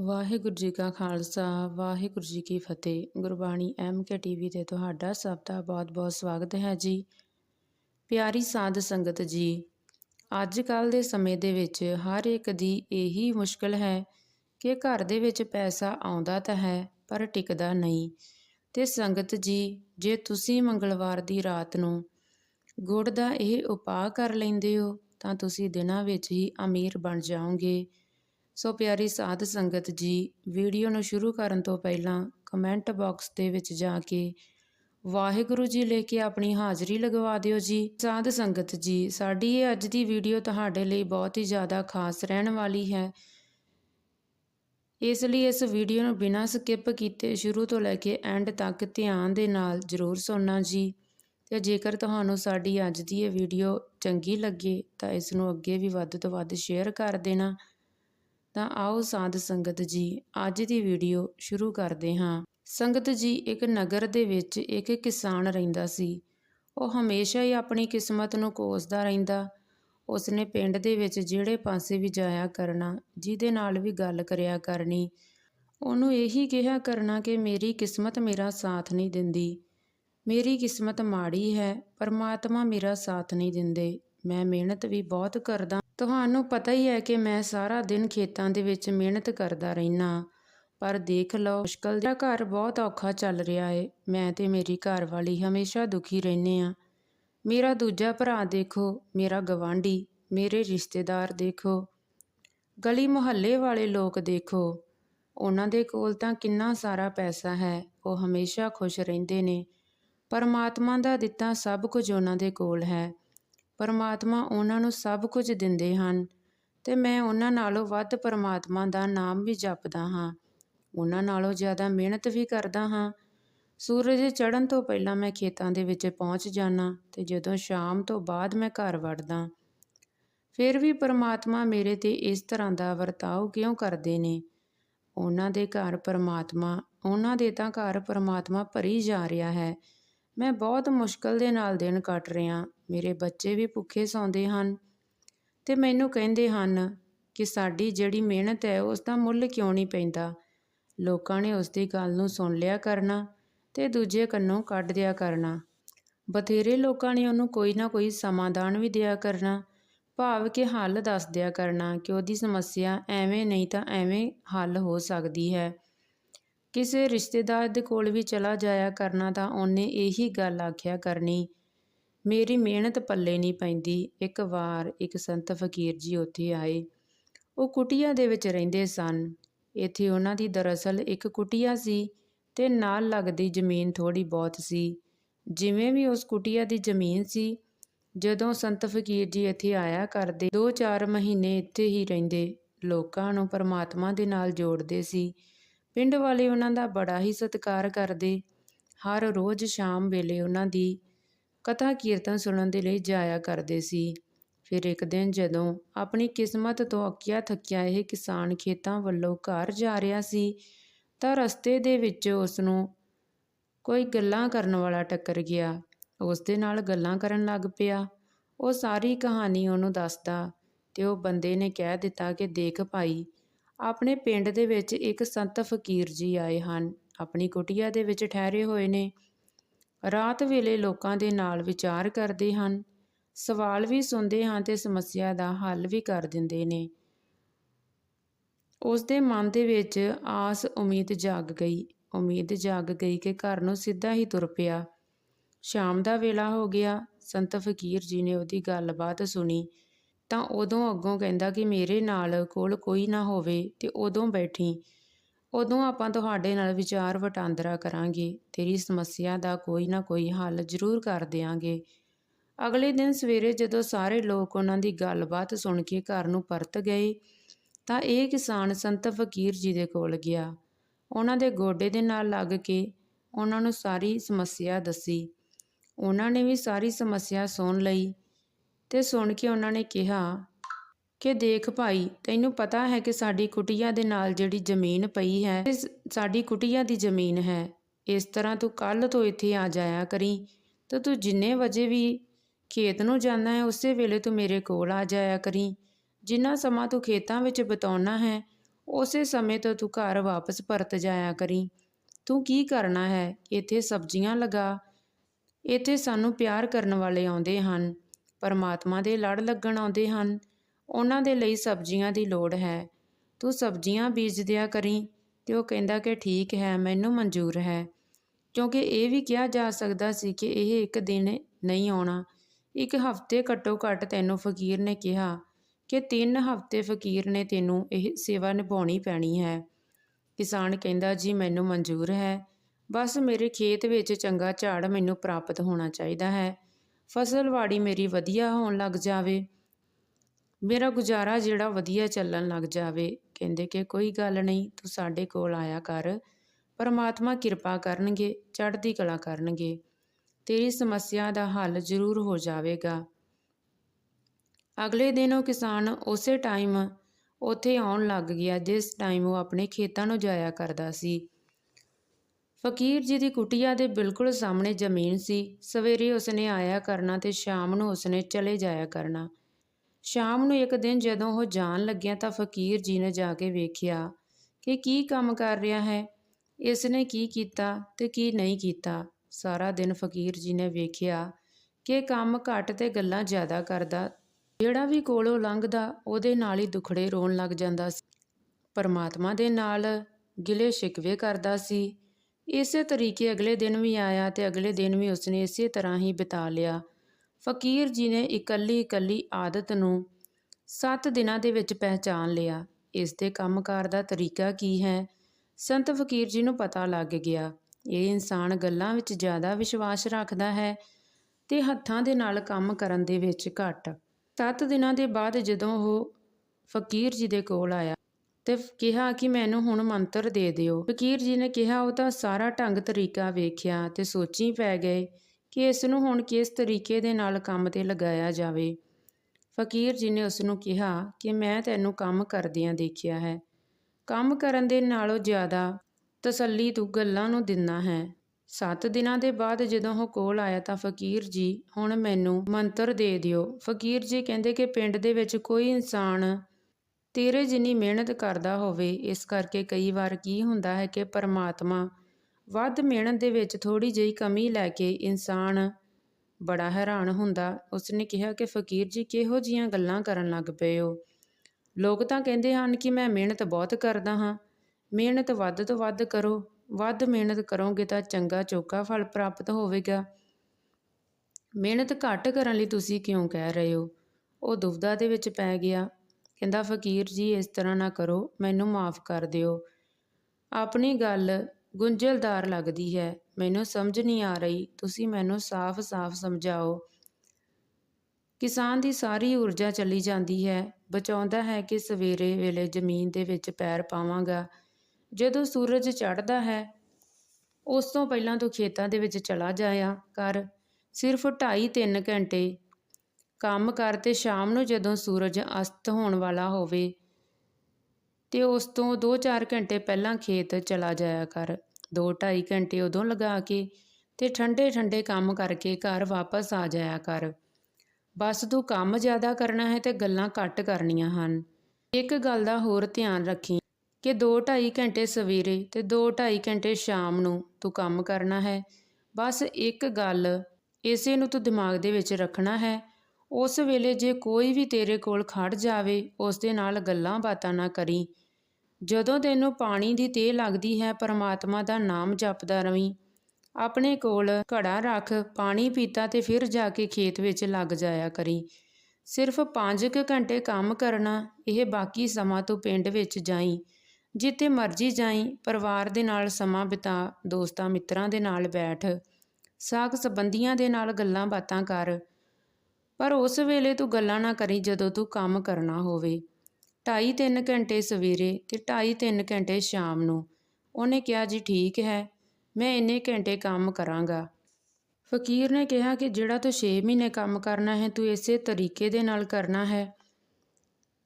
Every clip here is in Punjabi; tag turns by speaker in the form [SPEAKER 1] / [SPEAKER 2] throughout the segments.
[SPEAKER 1] ਵਾਹਿਗੁਰੂ ਜੀ ਕਾ ਖਾਲਸਾ, ਵਾਹਿਗੁਰੂ ਜੀ ਕੀ ਫਤਿਹ। ਗੁਰਬਾਣੀ ਐਮ ਕੇ ਟੀਵੀ ਤੇ ਤੁਹਾਡਾ ਸਭ ਦਾ ਬਹੁਤ-ਬਹੁਤ ਸਵਾਗਤ ਹੈ ਜੀ। ਪਿਆਰੀ ਸਾਧ ਸੰਗਤ ਜੀ ਅੱਜ ਕੱਲ ਦੇ ਸਮੇਂ ਦੇ ਵਿੱਚ ਹਰ ਇੱਕ ਦੀ ਇਹੀ ਮੁਸ਼ਕਲ ਹੈ ਕਿ ਘਰ ਦੇ ਵਿੱਚ ਪੈਸਾ ਆਉਂਦਾ ਤਾਂ ਹੈ, ਪਰ ਟਿਕਦਾ ਨਹੀਂ। ਤੇ ਸੰਗਤ ਜੀ, ਜੇ ਤੁਸੀਂ ਮੰਗਲਵਾਰ ਦੀ ਰਾਤ ਨੂੰ ਗੁੜ ਦਾ ਇਹ ਉਪਾਅ ਕਰ ਲੈਂਦੇ ਹੋ, ਤਾਂ ਤੁਸੀਂ ਦਿਨਾਂ ਵਿੱਚ ਹੀ ਅਮੀਰ ਬਣ ਜਾਓਗੇ। ਸੋ ਪਿਆਰੀ ਸਾਧ ਸੰਗਤ ਜੀ, ਵੀਡੀਓ ਨੂੰ ਸ਼ੁਰੂ ਕਰਨ ਤੋਂ ਪਹਿਲਾਂ ਕਮੈਂਟ ਬਾਕਸ ਦੇ ਵਿੱਚ ਜਾ ਕੇ ਵਾਹਿਗੁਰੂ ਜੀ ਲੈ ਕੇ ਆਪਣੀ ਹਾਜ਼ਰੀ ਲਗਵਾ ਦਿਓ ਜੀ। ਸਾਧ ਸੰਗਤ ਜੀ, ਸਾਡੀ ਇਹ ਅੱਜ ਦੀ ਵੀਡੀਓ ਤੁਹਾਡੇ ਲਈ ਬਹੁਤ ਹੀ ਜ਼ਿਆਦਾ ਖਾਸ ਰਹਿਣ ਵਾਲੀ ਹੈ। ਇਸ ਲਈ ਇਸ ਵੀਡੀਓ ਨੂੰ ਬਿਨਾਂ ਸਕਿਪ ਕੀਤੇ ਸ਼ੁਰੂ ਤੋਂ ਲੈ ਕੇ ਐਂਡ ਤੱਕ ਧਿਆਨ ਦੇ ਨਾਲ ਜ਼ਰੂਰ ਸੁਣਨਾ ਜੀ। ਤੇ ਜੇਕਰ ਤੁਹਾਨੂੰ ਸਾਡੀ ਅੱਜ ਦੀ ਇਹ ਵੀਡੀਓ ਚੰਗੀ ਲੱਗੇ ਤਾਂ ਇਸ ਨੂੰ ਅੱਗੇ ਵੀ ਵੱਧ ਤੋਂ ਵੱਧ ਸ਼ੇਅਰ ਕਰ ਦੇਣਾ। ਤਾਂ ਆਓ ਸਾਧ ਸੰਗਤ ਜੀ, ਅੱਜ ਦੀ ਵੀਡੀਓ ਸ਼ੁਰੂ ਕਰਦੇ ਹਾਂ। ਸੰਗਤ ਜੀ, ਇੱਕ ਨਗਰ ਦੇ ਵਿੱਚ ਇੱਕ ਕਿਸਾਨ ਰਹਿੰਦਾ ਸੀ। ਉਹ ਹਮੇਸ਼ਾ ਹੀ ਆਪਣੀ ਕਿਸਮਤ ਨੂੰ ਕੋਸਦਾ ਰਹਿੰਦਾ। ਉਸਨੇ ਪਿੰਡ ਦੇ ਵਿੱਚ ਜਿਹੜੇ ਪਾਸੇ ਵੀ ਜਾਇਆ ਕਰਨਾ, ਜਿਹਦੇ ਨਾਲ ਵੀ ਗੱਲ ਕਰਿਆ ਕਰਨੀ। ਉਹਨੂੰ ਇਹੀ ਕਿਹਾ ਕਰਨਾ ਕਿ ਮੇਰੀ ਕਿਸਮਤ ਮੇਰਾ ਸਾਥ ਨਹੀਂ ਦਿੰਦੀ। ਮੇਰੀ ਕਿਸਮਤ ਮਾੜੀ ਹੈ, ਪਰਮਾਤਮਾ ਮੇਰਾ ਸਾਥ ਨਹੀਂ ਦਿੰਦੇ। ਮੈਂ ਮਿਹਨਤ ਵੀ ਬਹੁਤ ਕਰਦਾ ਤੁਹਾਨੂੰ ਪਤਾ ਹੀ ਹੈ ਕਿ ਮੈਂ ਸਾਰਾ ਦਿਨ ਖੇਤਾਂ ਦੇ ਵਿੱਚ ਮਿਹਨਤ ਕਰਦਾ ਰਹਿਣਾ ਪਰ ਦੇਖ ਲਓ, ਮੁਸ਼ਕਲ ਦਾ ਘਰ ਬਹੁਤ ਔਖਾ ਚੱਲ ਰਿਹਾ ਏ। ਮੈਂ ਤੇ ਮੇਰੀ ਘਰ ਵਾਲੀ ਹਮੇਸ਼ਾ ਦੁਖੀ ਰਹਿੰਦੇ ਆ। ਮੇਰਾ ਦੂਜਾ ਭਰਾ ਦੇਖੋ, ਮੇਰਾ ਗਵਾਂਢੀ, ਮੇਰੇ ਰਿਸ਼ਤੇਦਾਰ ਦੇਖੋ। ਗਲੀ ਮੁਹੱਲੇ ਵਾਲੇ ਲੋਕ ਦੇਖੋ। ਉਹਨਾਂ ਦੇ ਕੋਲ ਤਾਂ ਕਿੰਨਾ ਸਾਰਾ ਪੈਸਾ ਹੈ, ਉਹ ਹਮੇਸ਼ਾ ਖੁਸ਼ ਰਹਿੰਦੇ ਨੇ। ਪਰਮਾਤਮਾ ਦਾ ਦਿੱਤਾ ਸਭ ਕੁਝ ਉਹਨਾਂ ਦੇ ਕੋਲ ਹੈ। ਪਰਮਾਤਮਾ ਉਹਨਾਂ ਨੂੰ ਸਭ ਕੁਝ ਦਿੰਦੇ ਹਨ ਤੇ ਮੈਂ ਉਹਨਾਂ ਨਾਲੋਂ ਵੱਧ ਪਰਮਾਤਮਾ ਦਾ ਨਾਮ ਵੀ ਜਪਦਾ ਹਾਂ। ਉਹਨਾਂ ਨਾਲੋਂ ਜ਼ਿਆਦਾ ਮਿਹਨਤ ਵੀ ਕਰਦਾ ਹਾਂ। ਸੂਰਜ ਚੜ੍ਹਨ ਤੋਂ ਪਹਿਲਾਂ ਮੈਂ ਖੇਤਾਂ ਦੇ ਵਿੱਚ ਪਹੁੰਚ ਜਾਣਾ ਤੇ ਜਦੋਂ ਸ਼ਾਮ ਤੋਂ ਬਾਅਦ ਮੈਂ ਘਰ ਵੜਦਾ। ਫਿਰ ਵੀ ਪਰਮਾਤਮਾ ਮੇਰੇ ਤੇ ਇਸ ਤਰ੍ਹਾਂ ਦਾ ਵਰਤਾਓ ਕਿਉਂ ਕਰਦੇ ਨੇ? ਉਹਨਾਂ ਦੇ ਘਰ ਪਰਮਾਤਮਾ, ਉਹਨਾਂ ਦੇ ਤਾਂ ਘਰ ਪਰਮਾਤਮਾ ਭਰੀ ਜਾ ਰਿਹਾ ਹੈ। ਮੈਂ ਬਹੁਤ ਮੁਸ਼ਕਲ ਦੇ ਨਾਲ ਦਿਨ ਕੱਟ ਰਿਹਾ। ਮੇਰੇ ਬੱਚੇ ਵੀ ਭੁੱਖੇ ਸੌਂਦੇ ਹਨ ਤੇ ਮੈਨੂੰ ਕਹਿੰਦੇ ਹਨ ਕਿ ਸਾਡੀ ਜਿਹੜੀ ਮਿਹਨਤ ਹੈ ਉਸ ਦਾ ਮੁੱਲ ਕਿਉਂ ਨਹੀਂ ਪੈਂਦਾ? ਲੋਕਾਂ ਨੇ ਉਸ ਦੀ ਗੱਲ ਨੂੰ ਸੁਣ ਲਿਆ ਕਰਨਾ ਤੇ ਦੂਜੇ ਕੰਨੋਂ ਕੱਢ ਦਿਆ ਕਰਨਾ। ਬਥੇਰੇ ਲੋਕਾਂ ਨੇ ਉਹਨੂੰ ਕੋਈ ਨਾ ਕੋਈ ਸਮਾਧਾਨ ਵੀ ਦਿਆ ਕਰਨਾ, ਭਾਵ ਕਿ ਹੱਲ ਦੱਸ ਦਿਆ ਕਰਨਾ ਕਿ ਉਹਦੀ ਸਮੱਸਿਆ ਐਵੇਂ ਨਹੀਂ ਤਾਂ ਐਵੇਂ ਹੱਲ ਹੋ ਸਕਦੀ ਹੈ। ਕਿਸੇ ਰਿਸ਼ਤੇਦਾਰ ਦੇ ਕੋਲ ਵੀ ਚਲਾ ਜਾਇਆ ਕਰਨਾ ਤਾਂ ਉਹਨੇ ਇਹੀ ਗੱਲ ਆਖਿਆ ਕਰਨੀ ਮੇਰੀ ਮਿਹਨਤ ਪੱਲੇ ਨਹੀਂ ਪੈਂਦੀ। ਇੱਕ ਵਾਰ ਇੱਕ ਸੰਤ ਫਕੀਰ ਜੀ ਉੱਥੇ ਆਏ। ਉਹ ਕੁਟੀਆ ਦੇ ਵਿੱਚ ਰਹਿੰਦੇ ਸਨ। ਇੱਥੇ ਉਹਨਾਂ ਦੀ ਦਰਅਸਲ ਇੱਕ ਕੁਟੀਆ ਸੀ ਤੇ ਨਾਲ ਲੱਗਦੀ ਜ਼ਮੀਨ ਥੋੜੀ ਬਹੁਤ ਸੀ। ਜਿਵੇਂ ਵੀ ਉਸ ਕੁਟੀਆ ਦੀ ਜ਼ਮੀਨ ਸੀ, ਜਦੋਂ ਸੰਤ ਫਕੀਰ ਜੀ ਇੱਥੇ ਆਇਆ ਕਰਦੇ 2-4 ਮਹੀਨੇ ਇੱਥੇ ਹੀ ਰਹਿੰਦੇ। ਲੋਕਾਂ ਨੂੰ ਪਰਮਾਤਮਾ ਦੇ ਨਾਲ ਜੋੜਦੇ ਸੀ। ਪਿੰਡ ਵਾਲੇ ਉਹਨਾਂ ਦਾ ਬੜਾ ਹੀ ਸਤਿਕਾਰ ਕਰਦੇ। ਹਰ ਰੋਜ਼ ਸ਼ਾਮ ਵੇਲੇ ਉਹਨਾਂ ਦੀ ਕਥਾ ਕੀਰਤਨ ਸੁਣਨ ਦੇ ਲਈ ਜਾਇਆ ਕਰਦੇ ਸੀ। ਫਿਰ ਇੱਕ ਦਿਨ ਜਦੋਂ ਆਪਣੀ ਕਿਸਮਤ ਤੋਂ ਅੱਕਿਆ ਥੱਕਿਆ ਇਹ ਕਿਸਾਨ ਖੇਤਾਂ ਵੱਲੋਂ ਘਰ ਜਾ ਰਿਹਾ ਸੀ, ਤਾਂ ਰਸਤੇ ਦੇ ਵਿੱਚ ਉਸ ਨੂੰ ਕੋਈ ਗੱਲਾਂ ਕਰਨ ਵਾਲਾ ਟੱਕਰ ਗਿਆ। ਉਸ ਦੇ ਨਾਲ ਗੱਲਾਂ ਕਰਨ ਲੱਗ ਪਿਆ। ਉਹ ਸਾਰੀ ਕਹਾਣੀ ਉਹਨੂੰ ਦੱਸਦਾ ਤੇ ਉਹ ਬੰਦੇ ਨੇ ਕਹਿ ਦਿੱਤਾ ਕਿ ਦੇਖ ਭਾਈ, ਆਪਣੇ ਪਿੰਡ ਦੇ ਵਿੱਚ ਇੱਕ ਸੰਤ ਫਕੀਰ ਜੀ ਆਏ ਹਨ। ਆਪਣੀ ਕੁਟੀਆ ਦੇ ਵਿੱਚ ਠਹਿਰੇ ਹੋਏ ਨੇ। ਰਾਤ ਵੇਲੇ ਲੋਕਾਂ ਦੇ ਨਾਲ ਵਿਚਾਰ ਕਰਦੇ ਹਨ। ਸਵਾਲ ਵੀ ਸੁਣਦੇ ਹਨ ਤੇ ਸਮੱਸਿਆ ਦਾ ਹੱਲ ਵੀ ਕਰ ਦਿੰਦੇ ਨੇ। ਉਸ ਦੇ ਮਨ ਦੇ ਵਿੱਚ ਆਸ, ਉਮੀਦ ਜਾਗ ਗਈ। ਉਮੀਦ ਜਾਗ ਗਈ ਕਿ ਘਰ ਨੂੰ ਸਿੱਧਾ ਹੀ ਤੁਰ ਪਿਆ। ਸ਼ਾਮ ਦਾ ਵੇਲਾ ਹੋ ਗਿਆ। ਸੰਤ ਫਕੀਰ ਜੀ ਨੇ ਉਹਦੀ ਗੱਲਬਾਤ ਸੁਣੀ। ਤਾਂ ਉਦੋਂ ਅੱਗੋਂ ਕਹਿੰਦਾ ਕਿ ਮੇਰੇ ਨਾਲ ਕੋਲ ਕੋਈ ਨਾ ਹੋਵੇ ਤੇ ਉਦੋਂ ਬੈਠੀ। ਉਦੋਂ ਆਪਾਂ ਤੁਹਾਡੇ ਨਾਲ ਵਿਚਾਰ ਵਟਾਂਦਰਾ ਕਰਾਂਗੇ, ਤੇਰੀ ਸਮੱਸਿਆ ਦਾ ਕੋਈ ਨਾ ਕੋਈ ਹੱਲ ਜ਼ਰੂਰ ਕਰ ਦੇਵਾਂਗੇ ਅਗਲੇ ਦਿਨ ਸਵੇਰੇ ਜਦੋਂ ਸਾਰੇ ਲੋਕ ਉਹਨਾਂ ਦੀ ਗੱਲਬਾਤ ਸੁਣ ਕੇ ਘਰ ਨੂੰ ਪਰਤ ਗਏ, ਤਾਂ ਇਹ ਕਿਸਾਨ ਸੰਤ ਫਕੀਰ ਜੀ ਦੇ ਕੋਲ ਗਿਆ। ਉਹਨਾਂ ਦੇ ਗੋਡੇ ਦੇ ਨਾਲ ਲੱਗ ਕੇ ਉਹਨਾਂ ਨੂੰ ਸਾਰੀ ਸਮੱਸਿਆ ਦੱਸੀ। ਉਹਨਾਂ ਨੇ ਵੀ ਸਾਰੀ ਸਮੱਸਿਆ ਸੁਣ ਲਈ ਤੇ ਸੁਣ ਕੇ ਉਹਨਾਂ ਨੇ ਕਿਹਾ ਕਿ ਦੇਖ ਭਾਈ, ਤੈਨੂੰ ਪਤਾ ਹੈ ਕਿ ਸਾਡੀ ਕੁਟੀਆ ਦੇ ਨਾਲ ਜਿਹੜੀ ਜ਼ਮੀਨ ਪਈ ਹੈ, ਇਹ ਸਾਡੀ ਕੁਟੀਆ ਦੀ ਜ਼ਮੀਨ ਹੈ। ਇਸ ਤਰ੍ਹਾਂ ਤੂੰ ਕੱਲ ਤੋਂ ਇੱਥੇ ਆ ਜਾਇਆ ਕਰੀ। ਤਾਂ ਤੂੰ ਜਿੰਨੇ ਵਜੇ ਵੀ ਖੇਤ ਨੂੰ ਜਾਣਾ ਹੈ, ਉਸੇ ਵੇਲੇ ਤੂੰ ਮੇਰੇ ਕੋਲ ਆ ਜਾਇਆ ਕਰੀ। ਜਿੰਨਾ ਸਮਾਂ ਤੂੰ ਖੇਤਾਂ ਵਿੱਚ ਬਿਤਾਉਣਾ ਹੈ, ਉਸੇ ਸਮੇਂ ਤੋਂ ਤੂੰ ਘਰ ਵਾਪਸ ਪਰਤ ਜਾਇਆ ਕਰੀ। ਤੂੰ ਕੀ ਕਰਨਾ ਹੈ? ਇੱਥੇ ਸਬਜ਼ੀਆਂ ਲਗਾ। ਇੱਥੇ ਸਾਨੂੰ ਪਿਆਰ ਕਰਨ ਵਾਲੇ ਆਉਂਦੇ ਹਨ। ਪਰਮਾਤਮਾ ਦੇ ਲੜ ਲੱਗਣ ਆਉਂਦੇ ਹਨ। ਉਹਨਾਂ ਦੇ ਲਈ ਸਬਜ਼ੀਆਂ ਦੀ ਲੋੜ ਹੈ। ਤੂੰ ਸਬਜ਼ੀਆਂ ਬੀਜ ਦਿਆ ਕਰੀ ਤੇ ਉਹ ਕਹਿੰਦਾ ਕਿ ਠੀਕ ਹੈ, ਮੈਨੂੰ ਮਨਜ਼ੂਰ ਹੈ। ਕਿਉਂਕਿ ਇਹ ਵੀ ਕਿਹਾ ਜਾ ਸਕਦਾ ਸੀ ਕਿ ਇਹ ਇੱਕ ਦਿਨ ਨਹੀਂ ਆਉਣਾ। ਇੱਕ ਹਫ਼ਤੇ ਘੱਟੋ ਘੱਟ ਤੈਨੂੰ ਫਕੀਰ ਨੇ ਕਿਹਾ ਕਿ ਤਿੰਨ ਹਫ਼ਤੇ ਫਕੀਰ ਨੇ ਤੈਨੂੰ ਇਹ ਸੇਵਾ ਨਿਭਾਉਣੀ ਪੈਣੀ ਹੈ। ਕਿਸਾਨ ਕਹਿੰਦਾ, ਜੀ, ਮੈਨੂੰ ਮਨਜ਼ੂਰ ਹੈ। ਬਸ ਮੇਰੇ ਖੇਤ ਵਿੱਚ ਚੰਗਾ ਝਾੜ ਮੈਨੂੰ ਪ੍ਰਾਪਤ ਹੋਣਾ ਚਾਹੀਦਾ ਹੈ। ਫਸਲਵਾੜੀ ਮੇਰੀ ਵਧੀਆ ਹੋਣ ਲੱਗ ਜਾਵੇ। ਮੇਰਾ ਗੁਜ਼ਾਰਾ ਜਿਹੜਾ ਵਧੀਆ ਚੱਲਣ ਲੱਗ ਜਾਵੇ। ਕਹਿੰਦੇ ਕਿ ਕੋਈ ਗੱਲ ਨਹੀਂ, ਤੂੰ ਸਾਡੇ ਕੋਲ ਆਇਆ ਕਰ। ਪਰਮਾਤਮਾ ਕਿਰਪਾ ਕਰਨਗੇ, ਚੜ੍ਹਦੀ ਕਲਾ ਕਰਨਗੇ। ਤੇਰੀ ਸਮੱਸਿਆ ਦਾ ਹੱਲ ਜ਼ਰੂਰ ਹੋ ਜਾਵੇਗਾ। ਅਗਲੇ ਦਿਨ ਉਹ ਕਿਸਾਨ ਉਸੇ ਟਾਈਮ ਉੱਥੇ ਆਉਣ ਲੱਗ ਗਿਆ, ਜਿਸ ਟਾਈਮ ਉਹ ਆਪਣੇ ਖੇਤਾਂ ਨੂੰ ਜਾਇਆ ਕਰਦਾ ਸੀ। ਫਕੀਰ ਜੀ ਦੀ ਕੁਟੀਆ ਦੇ ਬਿਲਕੁਲ ਸਾਹਮਣੇ ਜ਼ਮੀਨ ਸੀ। ਸਵੇਰੇ ਉਸਨੇ ਆਇਆ ਕਰਨਾ ਤੇ ਸ਼ਾਮ ਨੂੰ ਉਸਨੇ ਚਲੇ ਜਾਇਆ ਕਰਨਾ। ਸ਼ਾਮ ਨੂੰ ਇੱਕ ਦਿਨ ਜਦੋਂ ਉਹ ਜਾਣ ਲੱਗਿਆ ਤਾਂ ਫਕੀਰ ਜੀ ਨੇ ਜਾ ਕੇ ਵੇਖਿਆ ਕਿ ਕੀ ਕੰਮ ਕਰ ਰਿਹਾ ਹੈ, ਇਸ ਨੇ ਕੀ ਕੀਤਾ ਤੇ ਕੀ ਨਹੀਂ ਕੀਤਾ। ਸਾਰਾ ਦਿਨ ਫਕੀਰ ਜੀ ਨੇ ਵੇਖਿਆ ਕਿ ਕੰਮ ਘੱਟ ਤੇ ਗੱਲਾਂ ਜ਼ਿਆਦਾ ਕਰਦਾ, ਜਿਹੜਾ ਵੀ ਕੋਲੋਂ ਲੰਘਦਾ ਉਹਦੇ ਨਾਲ ਹੀ ਦੁਖੜੇ ਰੋਣ ਲੱਗ ਜਾਂਦਾ ਸੀ। ਪਰਮਾਤਮਾ ਦੇ ਨਾਲ ਗਿਲੇ ਸ਼ਿਕਵੇ ਕਰਦਾ ਸੀ। ਇਸੇ ਤਰੀਕੇ ਅਗਲੇ ਦਿਨ ਵੀ ਆਇਆ ਤੇ ਅਗਲੇ ਦਿਨ ਵੀ ਉਸਨੇ ਇਸੇ ਤਰ੍ਹਾਂ ਹੀ ਬਿਤਾ ਲਿਆ। ਫਕੀਰ ਜੀ ਨੇ ਇਕੱਲੀ ਇਕੱਲੀ ਆਦਤ ਨੂੰ 7 ਦਿਨਾਂ ਦੇ ਵਿੱਚ ਪਹਿਚਾਨ ਲਿਆ। ਇਸ ਦੇ ਕੰਮਕਾਰ ਦਾ ਤਰੀਕਾ ਕੀ ਹੈ? ਸੰਤ ਫਕੀਰ ਜੀ ਨੂੰ ਪਤਾ ਲੱਗ ਗਿਆ। ਇਹ ਇਨਸਾਨ ਗੱਲਾਂ ਵਿੱਚ ਜ਼ਿਆਦਾ ਵਿਸ਼ਵਾਸ ਰੱਖਦਾ ਹੈ ਤੇ ਹੱਥਾਂ ਦੇ ਨਾਲ ਕੰਮ ਕਰਨ ਦੇ ਵਿੱਚ ਘੱਟ। 7 ਦਿਨਾਂ ਦੇ ਬਾਅਦ ਜਦੋਂ ਉਹ ਫਕੀਰ ਜੀ ਦੇ ਕੋਲ ਆਇਆ ਤੇ ਕਿਹਾ ਕਿ ਮੈਨੂੰ ਹੁਣ ਮੰਤਰ ਦੇ ਦਿਓ। ਫਕੀਰ ਜੀ ਨੇ ਕਿਹਾ, ਉਹ ਤਾਂ ਸਾਰਾ ਢੰਗ ਤਰੀਕਾ ਵੇਖਿਆ ਤੇ ਸੋਚੀ ਪੈ ਗਏ ਕਿ ਇਸ ਨੂੰ ਹੁਣ ਕਿਸ ਤਰੀਕੇ ਦੇ ਨਾਲ ਕੰਮ ਤੇ ਲਗਾਇਆ ਜਾਵੇ। ਫਕੀਰ ਜੀ ਨੇ ਉਸ ਨੂੰ ਕਿਹਾ ਕਿ ਮੈਂ ਤੈਨੂੰ ਕੰਮ ਕਰਦਿਆਂ ਦੇਖਿਆ ਹੈ। ਕੰਮ ਕਰਨ ਦੇ ਨਾਲੋਂ ਜ਼ਿਆਦਾ ਤਸੱਲੀ ਤੂੰ ਗੱਲਾਂ ਨੂੰ ਦਿੰਨਾ ਹੈ। ਸੱਤ ਦਿਨਾਂ ਦੇ ਬਾਅਦ ਜਦੋਂ ਉਹ ਕੋਲ ਆਇਆ ਤਾਂ ਫਕੀਰ ਜੀ, ਹੁਣ ਮੈਨੂੰ ਮੰਤਰ ਦੇ ਦਿਓ। ਫਕੀਰ ਜੀ ਕਹਿੰਦੇ ਕਿ ਪਿੰਡ ਦੇ ਵਿੱਚ ਕੋਈ ਇਨਸਾਨ ਤੇਰੇ ਜਿੰਨੀ ਮਿਹਨਤ ਕਰਦਾ ਹੋਵੇ, ਇਸ ਕਰਕੇ ਕਈ ਵਾਰ ਕੀ ਹੁੰਦਾ ਹੈ ਕਿ ਪਰਮਾਤਮਾ ਵੱਧ ਮਿਹਨਤ ਦੇ ਵਿੱਚ ਥੋੜੀ ਜਿਹੀ ਕਮੀ ਲੈ ਕੇ ਇਨਸਾਨ ਬੜਾ ਹੈਰਾਨ ਹੁੰਦਾ। ਉਸਨੇ ਕਿਹਾ ਕਿ ਫਕੀਰ ਜੀ, ਕਿਹੋ ਜੀਆਂ ਗੱਲਾਂ ਕਰਨ ਲੱਗ ਪਏ ਹੋ? ਲੋਕ ਤਾਂ ਕਹਿੰਦੇ ਹਨ ਕਿ ਮੈਂ ਮਿਹਨਤ ਬਹੁਤ ਕਰਦਾ ਹਾਂ। ਮਿਹਨਤ ਵੱਧ ਤੋਂ ਵੱਧ ਕਰੋ। ਵੱਧ ਮਿਹਨਤ ਕਰੋਗੇ ਤਾਂ ਚੰਗਾ ਚੋਖਾ ਫਲ ਪ੍ਰਾਪਤ ਹੋਵੇਗਾ। ਮਿਹਨਤ ਘੱਟ ਕਰਨ ਲਈ ਤੁਸੀਂ ਕਿਉਂ ਕਹਿ ਰਹੇ ਹੋ? ਉਹ ਦੁਬਦਾ ਦੇ ਵਿੱਚ ਪੈ ਗਿਆ। ਕਹਿੰਦਾ, ਫਕੀਰ ਜੀ, ਇਸ ਤਰ੍ਹਾਂ ਨਾ ਕਰੋ। ਮੈਨੂੰ ਮਾਫ ਕਰ ਦਿਓ। ਆਪਣੀ ਗੱਲ ਗੁੰਝਲਦਾਰ ਲੱਗਦੀ ਹੈ। ਮੈਨੂੰ ਸਮਝ ਨਹੀਂ ਆ ਰਹੀ। ਤੁਸੀਂ ਮੈਨੂੰ ਸਾਫ਼-ਸਾਫ਼ ਸਮਝਾਓ। ਕਿਸਾਨ ਦੀ ਸਾਰੀ ਊਰਜਾ ਚਲੀ ਜਾਂਦੀ ਹੈ। ਬਚਾਉਂਦਾ ਹੈ ਕਿ ਸਵੇਰੇ ਵੇਲੇ ਜ਼ਮੀਨ ਦੇ ਵਿੱਚ ਪੈਰ ਪਾਵਾਂਗਾ। ਜਦੋਂ ਸੂਰਜ ਚੜ੍ਹਦਾ ਹੈ, ਉਸ ਤੋਂ ਪਹਿਲਾਂ ਤੂੰ ਖੇਤਾਂ ਦੇ ਵਿੱਚ ਚਲਾ ਜਾਇਆ ਕਰ। ਸਿਰਫ 2.5-3 ਘੰਟੇ ਕੰਮ ਕਰ ਤੇ ਸ਼ਾਮ ਨੂੰ ਜਦੋਂ ਸੂਰਜ ਅਸਤ ਹੋਣ ਵਾਲਾ ਹੋਵੇ ਤੇ ਉਸ ਤੋਂ 2-4 ਘੰਟੇ ਪਹਿਲਾਂ ਖੇਤ ਚਲਾ ਜਾਇਆ ਕਰ। ਦੋ ਢਾਈ ਘੰਟੇ ਉਦੋਂ ਲਗਾ ਕੇ ਤੇ ਠੰਡੇ ਠੰਡੇ ਕੰਮ ਕਰਕੇ ਘਰ ਵਾਪਸ ਆ ਜਾਇਆ ਕਰ। ਬਸ ਤੂੰ ਕੰਮ ਜ਼ਿਆਦਾ ਕਰਨਾ ਹੈ ਤੇ ਗੱਲਾਂ ਘੱਟ ਕਰਨੀਆਂ ਹਨ। ਇੱਕ ਗੱਲ ਦਾ ਹੋਰ ਧਿਆਨ ਰੱਖੀ ਕਿ 2-2.5 ਘੰਟੇ ਸਵੇਰੇ ਤੇ 2-2.5 ਘੰਟੇ ਸ਼ਾਮ ਨੂੰ ਤੂੰ ਕੰਮ ਕਰਨਾ ਹੈ। ਬਸ ਇੱਕ ਗੱਲ ਇਸੇ ਨੂੰ ਤੂੰ ਦਿਮਾਗ ਦੇ ਵਿੱਚ ਰੱਖਣਾ ਹੈ। ਉਸ ਵੇਲੇ ਜੇ ਕੋਈ ਵੀ ਤੇਰੇ ਕੋਲ ਖੜ ਜਾਵੇ, ਉਸ ਦੇ ਨਾਲ ਗੱਲਾਂ ਬਾਤਾਂ ਨਾ ਕਰੀ। ਜਦੋਂ ਤੈਨੂੰ ਪਾਣੀ ਦੀ ਤੇਹ ਲੱਗਦੀ ਹੈ, ਪਰਮਾਤਮਾ ਦਾ ਨਾਮ ਜਪਦਾ ਰਵੀਂ। ਆਪਣੇ ਕੋਲ ਘੜਾ ਰੱਖ, ਪਾਣੀ ਪੀਤਾ ਤੇ ਫਿਰ ਜਾ ਕੇ ਖੇਤ ਵਿੱਚ ਲੱਗ ਜਾਇਆ ਕਰੀ। ਸਿਰਫ 5 ਘੰਟੇ ਕੰਮ ਕਰਨਾ, ਇਹ ਬਾਕੀ ਸਮਾਂ ਤੂੰ ਪਿੰਡ ਵਿੱਚ ਜਾਈ। ਜਿੱਥੇ ਮਰਜ਼ੀ ਜਾਈ, ਪਰਿਵਾਰ ਦੇ ਨਾਲ ਸਮਾਂ ਬਿਤਾ, ਦੋਸਤਾਂ ਮਿੱਤਰਾਂ ਦੇ ਨਾਲ ਬੈਠ। ਸਾਖ ਸੰਬੰਧੀਆਂ ਦੇ ਨਾਲ ਗੱਲਾਂ ਬਾਤਾਂ ਕਰ। ਪਰ ਉਸ ਵੇਲੇ ਤੂੰ ਗੱਲਾਂ ਨਾ ਕਰੀ ਜਦੋਂ ਤੂੰ ਕੰਮ ਕਰਨਾ ਹੋਵੇ। 2.5-3 ਘੰਟੇ ਸਵੇਰੇ ਤੇ 2.5-3 ਘੰਟੇ ਸ਼ਾਮ ਨੂੰ। ਉਹਨੇ ਕਿਹਾ, ਜੀ ਠੀਕ ਹੈ, ਮੈਂ ਇੰਨੇ ਘੰਟੇ ਕੰਮ ਕਰਾਂਗਾ। ਫਕੀਰ ਨੇ ਕਿਹਾ ਕਿ, ਜਿਹੜਾ ਤੂੰ 6 ਮਹੀਨੇ ਕੰਮ ਕਰਨਾ ਹੈ, ਤੂੰ ਇਸੇ ਤਰੀਕੇ ਦੇ ਨਾਲ ਕਰਨਾ ਹੈ।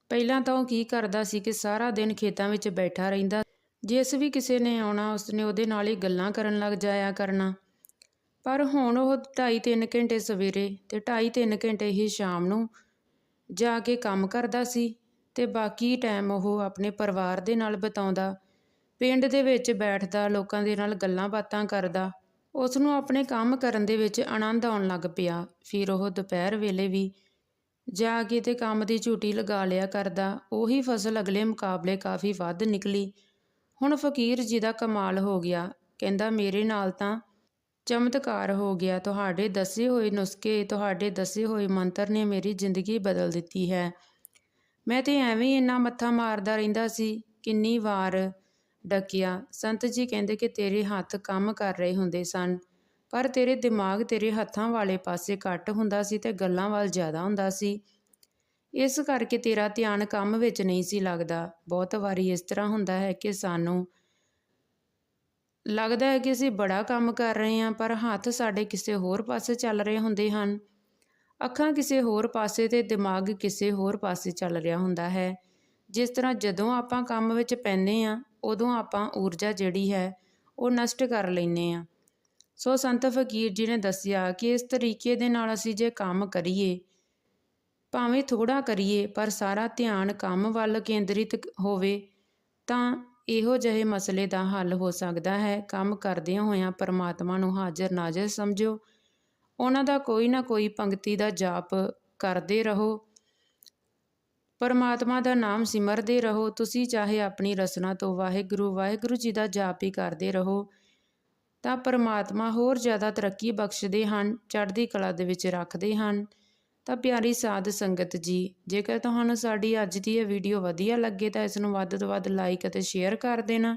[SPEAKER 1] ਪਹਿਲਾਂ ਤਾਂ ਉਹ ਕੀ ਕਰਦਾ ਸੀ ਕਿ ਸਾਰਾ ਦਿਨ ਖੇਤਾਂ ਵਿੱਚ ਬੈਠਾ ਰਹਿੰਦਾ। ਜਿਸ ਵੀ ਕਿਸੇ ਨੇ ਆਉਣਾ, ਉਸਨੇ ਉਹਦੇ ਨਾਲ ਹੀ ਗੱਲਾਂ ਕਰਨ ਲੱਗ ਜਾਇਆ ਕਰਨਾ। ਪਰ ਹੁਣ ਉਹ 2.5-3 ਘੰਟੇ ਸਵੇਰੇ ਤੇ 2.5-3 ਘੰਟੇ ਹੀ ਸ਼ਾਮ ਨੂੰ ਜਾ ਕੇ ਕੰਮ ਕਰਦਾ ਸੀ। ਤੇ ਬਾਕੀ ਟਾਈਮ ਉਹ ਆਪਣੇ ਪਰਿਵਾਰ ਦੇ ਨਾਲ ਬਿਤਾਉਂਦਾ। ਪਿੰਡ ਦੇ ਵਿੱਚ ਬੈਠਦਾ, ਲੋਕਾਂ ਦੇ ਨਾਲ ਗੱਲਾਂ ਬਾਤਾਂ ਕਰਦਾ। ਉਸ ਨੂੰ ਆਪਣੇ ਕੰਮ ਕਰਨ ਦੇ ਵਿੱਚ ਆਨੰਦ ਆਉਣ ਲੱਗ ਪਿਆ। ਫਿਰ ਉਹ ਦੁਪਹਿਰ ਵੇਲੇ ਵੀ ਜਾ ਕੇ ਤੇ ਕੰਮ ਦੀ ਝੂਟੀ ਲਗਾ ਲਿਆ ਕਰਦਾ। ਉਹੀ ਫਸਲ ਅਗਲੇ ਮੁਕਾਬਲੇ ਕਾਫੀ ਵੱਧ ਨਿਕਲੀ। ਹੁਣ ਫਕੀਰ ਜੀ ਦਾ ਕਮਾਲ ਹੋ ਗਿਆ। ਕਹਿੰਦਾ, ਮੇਰੇ ਨਾਲ ਤਾਂ ਚਮਤਕਾਰ ਹੋ ਗਿਆ। ਤੁਹਾਡੇ ਦੱਸੇ ਹੋਏ ਨੁਸਖੇ, ਤੁਹਾਡੇ ਦੱਸੇ ਹੋਏ ਮੰਤਰ ਨੇ ਮੇਰੀ ਜ਼ਿੰਦਗੀ ਬਦਲ ਦਿੱਤੀ ਹੈ। ਮੈਂ ਤੇ ਐਵੇਂ ਇੰਨਾ ਮੱਥਾ ਮਾਰਦਾ ਰਹਿੰਦਾ ਸੀ, ਕਿੰਨੀ ਵਾਰ ਡਕਿਆ। ਸੰਤ ਜੀ ਕਹਿੰਦੇ ਕਿ ਤੇਰੇ ਹੱਥ ਕੰਮ ਕਰ ਰਹੇ ਹੁੰਦੇ ਸਨ, ਪਰ ਤੇਰੇ ਦਿਮਾਗ ਤੇਰੇ ਹੱਥਾਂ ਵਾਲੇ ਪਾਸੇ ਘੱਟ ਹੁੰਦਾ ਸੀ ਤੇ ਗੱਲਾਂ ਵੱਲ ਜ਼ਿਆਦਾ ਹੁੰਦਾ ਸੀ। ਇਸ ਕਰਕੇ ਤੇਰਾ ਧਿਆਨ ਕੰਮ ਵਿੱਚ ਨਹੀਂ ਸੀ ਲੱਗਦਾ। ਬਹੁਤ ਵਾਰੀ ਇਸ ਤਰ੍ਹਾਂ ਹੁੰਦਾ ਹੈ ਕਿ ਸਾਨੂੰ ਲੱਗਦਾ ਹੈ ਕਿ ਅਸੀਂ ਬੜਾ ਕੰਮ ਕਰ ਰਹੇ ਹਾਂ, ਪਰ ਹੱਥ ਸਾਡੇ ਕਿਸੇ ਹੋਰ ਪਾਸੇ ਚੱਲ ਰਹੇ ਹੁੰਦੇ ਹਨ। ਅੱਖਾਂ ਕਿਸੇ ਹੋਰ ਪਾਸੇ ਤੇ ਦਿਮਾਗ ਕਿਸੇ ਹੋਰ ਪਾਸੇ ਚੱਲ ਰਿਹਾ ਹੁੰਦਾ ਹੈ। ਜਿਸ ਤਰ੍ਹਾਂ ਜਦੋਂ ਆਪਾਂ ਕੰਮ ਵਿੱਚ ਪੈਂਦੇ ਆ ਉਦੋਂ ਆਪਾਂ ਊਰਜਾ ਜਿਹੜੀ ਹੈ, ਉਹ ਨਸ਼ਟ ਕਰ ਲੈਂਦੇ ਆ ਸੋ ਸੰਤ ਫਕੀਰ ਜੀ ਨੇ ਦੱਸਿਆ ਕਿ ਇਸ ਤਰੀਕੇ ਦੇ ਨਾਲ ਅਸੀਂ ਜੇ ਕੰਮ ਕਰੀਏ, ਭਾਵੇਂ ਥੋੜਾ ਕਰੀਏ, ਪਰ ਸਾਰਾ ਧਿਆਨ ਕੰਮ ਵੱਲ ਕੇਂਦਰਿਤ ਹੋਵੇ, ਤਾਂ ਇਹੋ ਜਿਹੇ ਮਸਲੇ ਦਾ ਹੱਲ ਹੋ ਸਕਦਾ ਹੈ। ਕੰਮ ਕਰਦਿਆਂ ਹੋਇਆਂ ਪਰਮਾਤਮਾ ਨੂੰ ਹਾਜ਼ਰ ਨਾਜ਼ਰ ਸਮਝੋ। ਉਹਨਾਂ ਦਾ ਕੋਈ ਨਾ ਕੋਈ ਪੰਕਤੀ ਦਾ ਜਾਪ ਕਰਦੇ ਰਹੋ। ਪਰਮਾਤਮਾ ਦਾ ਨਾਮ ਸਿਮਰਦੇ ਰਹੋ। ਤੁਸੀਂ ਚਾਹੇ ਆਪਣੀ ਰਸਨਾ ਤੋਂ ਵਾਹਿਗੁਰੂ ਵਾਹਿਗੁਰੂ ਜੀ ਦਾ ਜਾਪ ਹੀ ਕਰਦੇ ਰਹੋ। ਤਾਂ ਪਰਮਾਤਮਾ ਹੋਰ ਜ਼ਿਆਦਾ ਤਰੱਕੀ ਬਖਸ਼ਦੇ ਹਨ, ਚੜ੍ਹਦੀ ਕਲਾ ਦੇ ਵਿੱਚ ਰੱਖਦੇ ਹਨ। ਤਾਂ ਪਿਆਰੀ ਸਾਧ ਸੰਗਤ ਜੀ, ਜੇਕਰ ਤੁਹਾਨੂੰ ਸਾਡੀ ਅੱਜ ਦੀ ਇਹ ਵੀਡੀਓ ਵਧੀਆ ਲੱਗੇ ਤਾਂ ਇਸ ਨੂੰ ਵੱਧ ਤੋਂ ਵੱਧ ਲਾਈਕ ਅਤੇ ਸ਼ੇਅਰ ਕਰ ਦੇਣਾ।